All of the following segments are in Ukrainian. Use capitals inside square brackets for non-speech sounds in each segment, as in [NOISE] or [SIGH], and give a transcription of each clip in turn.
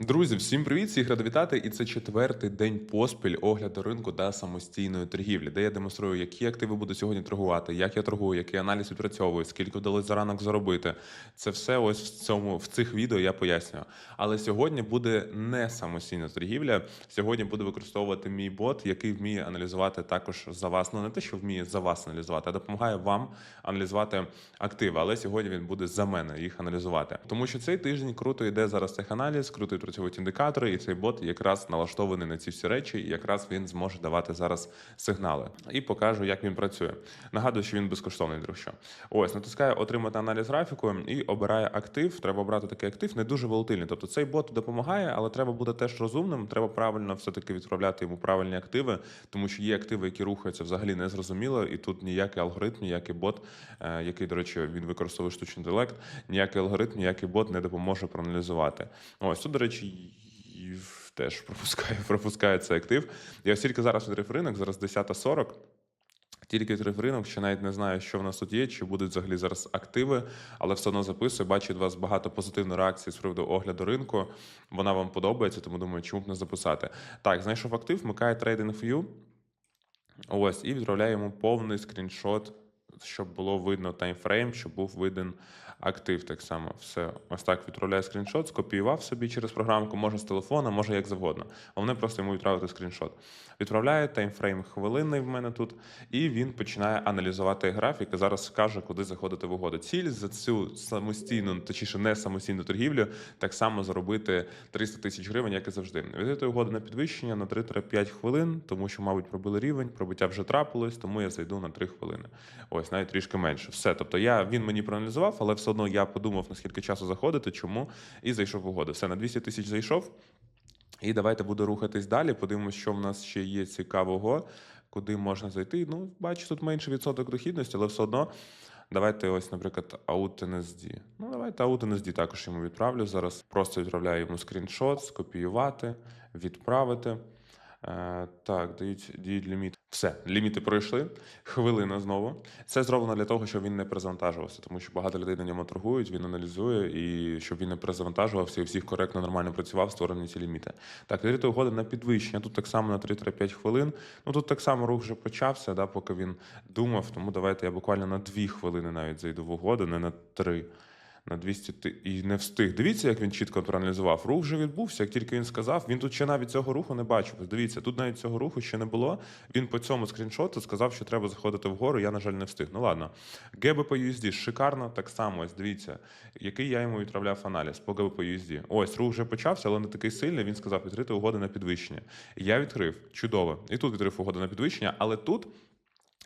Друзі, всім привіт! Всіх рада вітати. І це четвертий день поспіль огляду ринку та самостійної торгівлі, де я демонструю, які активи буду сьогодні торгувати, як я торгую, який аналіз відпрацьовую, скільки вдалося за ранок заробити. Це все ось в цьому в цих відео я пояснюю. Але сьогодні буде не самостійна торгівля. Сьогодні буду використовувати мій бот, який вміє аналізувати також за вас. Ну не те, що вміє за вас аналізувати, а допомагає вам аналізувати активи. Але сьогодні він буде за мене їх аналізувати. Тому що цей тиждень круто йде зараз теханаліз, круто відпрацьовують індикатори, і цей бот якраз налаштований на ці всі речі, і якраз він зможе давати зараз сигнали. І покажу, як він працює. Нагадую, що він безкоштовний, друг що. Ось натискаю отримати аналіз графіку і обираю актив. Треба обрати такий актив, не дуже волатильний. Тобто цей бот допомагає, але треба бути теж розумним. Треба правильно все-таки відправляти йому правильні активи, тому що є активи, які рухаються взагалі незрозуміло, і тут ніякий алгоритм, ніякий бот, е, який, до речі, він використовує штучний інтелект, ніякий алгоритм, ніякий бот не допоможе проаналізувати. Ось тут, до речі, і теж пропускає, [LAUGHS] пропускає цей актив. Я ось тільки зараз відкрив ринок, зараз 10.40. Тільки відкрив ринок, ще навіть не знаю, що в нас тут є, чи будуть взагалі зараз активи, але все одно записую. Бачу від вас багато позитивної реакції з приводу огляду ринку. Вона вам подобається, тому думаю, чому б не записати. Так, знайшов актив, вмикає Trading View. Ось, і відправляю йому повний скріншот, щоб було видно таймфрейм, щоб був виден актив так само. Все. Ось так відправляю скріншот, скопіював собі через програмку, може з телефона, може як завгодно. Головне просто йому відправити скріншот. Відправляю таймфрейм хвилинний в мене тут, і він починає аналізувати графік і зараз скаже, куди заходити в угоду. Ціль за цю самостійну, точніше, не самостійну торгівлю, так само заробити 300 тисяч гривень, як і завжди. Віддати угоду на підвищення на 3-5 хвилин, тому що, мабуть, пробили рівень, пробиття вже трапилось, тому я зайду на 3 хвилини. Ось навіть трішки менше. Все. Тобто я він мені проаналізував, але все одно я подумав, наскільки часу заходити, чому, і зайшов в угоду. Все на 200 тисяч зайшов. І давайте буду рухатись далі. Подивимося, що в нас ще є цікавого, куди можна зайти. Ну, бачу, тут менше відсоток дохідності, але все одно. Давайте ось, наприклад, AUTNSD. Ну, давайте AUTNSD також йому відправлю. Зараз просто відправляю йому скріншот, скопіювати, відправити. Е, так, дають діють ліміт. Все, ліміти пройшли. Хвилина знову. Це зроблено для того, щоб він не перезавантажувався, тому що багато людей на ньому торгують, він аналізує, і щоб він не перезавантажувався і всіх коректно, нормально працював, створені ці ліміти. Так, відкрити угоди на підвищення. Тут так само на 3-5 хвилин. Ну тут так само рух вже почався, да, поки він думав. Тому давайте я буквально на 2 хвилини навіть зайду в угоду, не на 3 на 200 ти- і не встиг. Дивіться, як він чітко проаналізував. Рух вже відбувся. Як тільки він сказав, він тут ще навіть цього руху не бачив. Дивіться, тут навіть цього руху ще не було. Він по цьому скріншоту сказав, що треба заходити вгору. Я, на жаль, не встиг. Ну ладно. ГБ по USD шикарно, так само. Ось дивіться, який я йому відправляв аналіз по ГБ по USD. Ось рух вже почався, але не такий сильний. Він сказав відкрити угоди на підвищення. Я відкрив. Чудово. І тут відкрив угоди на підвищення, але тут.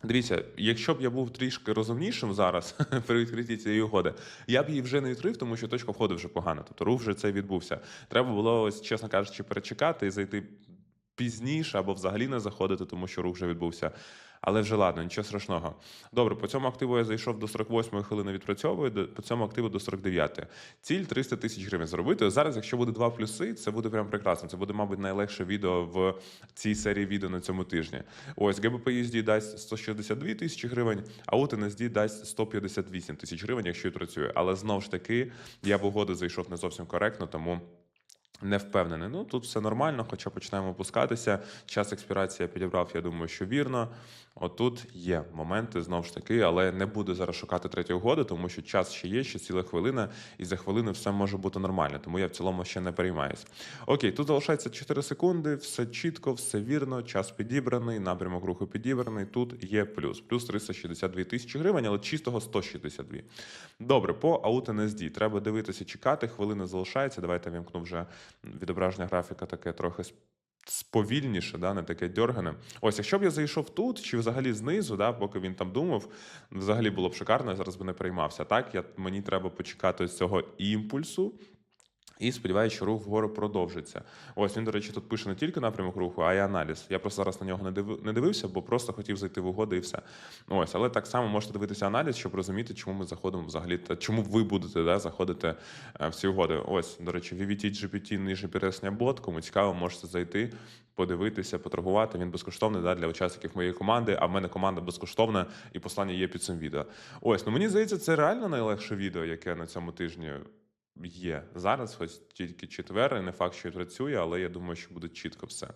Дивіться, якщо б я був трішки розумнішим зараз [LAUGHS] при відкритті цієї угоди, я б її вже не відкрив, тому що точка входу вже погана. Тобто рух вже це відбувся. Треба було, ось, чесно кажучи, перечекати і зайти пізніше або взагалі не заходити, тому що рух вже відбувся. Але вже ладно, нічого страшного. Добре, по цьому активу я зайшов до 48 хвилини відпрацьовую, по цьому активу до 49. Ціль 300 тисяч гривень заробити. Зараз, якщо буде два плюси, це буде прям прекрасно. Це буде, мабуть, найлегше відео в цій серії відео на цьому тижні. Ось ГБП USD дасть 162 тисячі гривень, а UTNSD дасть 158 тисяч гривень, якщо відпрацює. Але знову ж таки, я в угоду зайшов не зовсім коректно, тому. Не впевнений. Ну тут все нормально, хоча починаємо опускатися. Час експірації я підібрав, я думаю, що вірно. Отут є моменти знову ж таки, але не буду зараз шукати третю угоду, тому що час ще є, ще ціла хвилина, і за хвилину все може бути нормально. Тому я в цілому ще не переймаюсь. Окей, тут залишається 4 секунди, все чітко, все вірно, час підібраний, напрямок руху підібраний. Тут є плюс. Плюс 362 тисячі гривень, але чистого 162. Добре, по AUTNSD треба дивитися, чекати. Хвилина залишається. Давайте вімкну вже відображення графіка таке трохи сповільніше, да, не таке дьоргане. Ось, якщо б я зайшов тут, чи взагалі знизу, да, поки він там думав, взагалі було б шикарно, я зараз би не приймався. Так, я, мені треба почекати з цього імпульсу. І сподіваюся, що рух вгору продовжиться. Ось він, до речі, тут пише не тільки напрямок руху, а й аналіз. Я просто зараз на нього не диви- не дивився, бо просто хотів зайти в угоди і все. Ось, але так само можете дивитися аналіз, щоб розуміти, чому ми заходимо взагалі, та чому ви будете да, заходити е, в ці угоди. Ось, до речі, VVT GPT ниже пересня бот. Кому цікаво, можете зайти, подивитися, поторгувати. Він безкоштовний да, для учасників моєї команди. А в мене команда безкоштовна, і послання є під цим відео. Ось, ну мені здається, це реально найлегше відео, яке на цьому тижні є. Зараз ось тільки четвер, і не факт, що працює, але я думаю, що буде чітко все.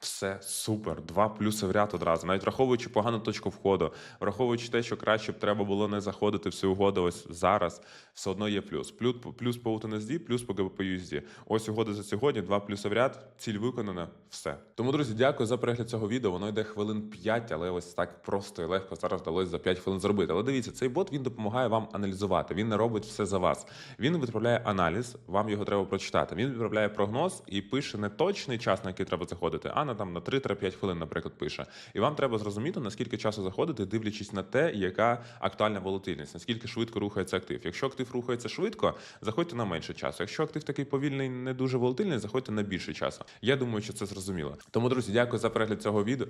Все супер, два плюси в ряд одразу. Навіть враховуючи погану точку входу, враховуючи те, що краще б треба було не заходити в цю угоду ось зараз, все одно є плюс. Плюс, плюс по UTNSD, плюс по ГБП USD. Ось угода за сьогодні, два плюси в ряд, ціль виконана, все. Тому, друзі, дякую за перегляд цього відео. Воно йде хвилин 5, але ось так просто і легко зараз вдалося за 5 хвилин зробити. Але дивіться, цей бот він допомагає вам аналізувати. Він не робить все за вас. Він відправляє аналіз, вам його треба прочитати. Він відправляє прогноз і пише не точний час, на який треба заходити, а на там на 3-5 хвилин, наприклад, пише. І вам треба зрозуміти, наскільки часу заходити, дивлячись на те, яка актуальна волатильність, наскільки швидко рухається актив. Якщо актив рухається швидко, заходьте на менше часу. Якщо актив такий повільний, не дуже волатильний, заходьте на більше часу. Я думаю, що це зрозуміло. Тому, друзі, дякую за перегляд цього відео.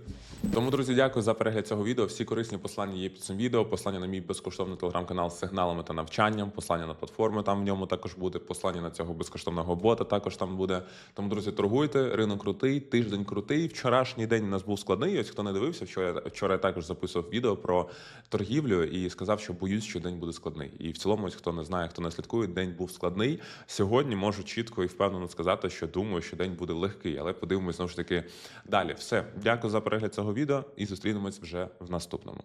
Тому, друзі, дякую за перегляд цього відео. Всі корисні послання є під цим відео. Послання на мій безкоштовний телеграм-канал з сигналами та навчанням. Послання на платформи там в ньому також буде. Послання на цього безкоштовного бота також там буде. Тому, друзі, торгуйте. Ринок крутий, тиждень крутий. Вчорашній день у нас був складний. Ось хто не дивився, вчора вчора я також записував відео про торгівлю і сказав, що боюсь, що день буде складний. І в цілому, ось хто не знає, хто не слідкує, день був складний. Сьогодні можу чітко і впевнено сказати, що думаю, що день буде легкий, але подивимось знову ж таки далі. Все, дякую за перегляд цього відео і зустрінемось вже в наступному.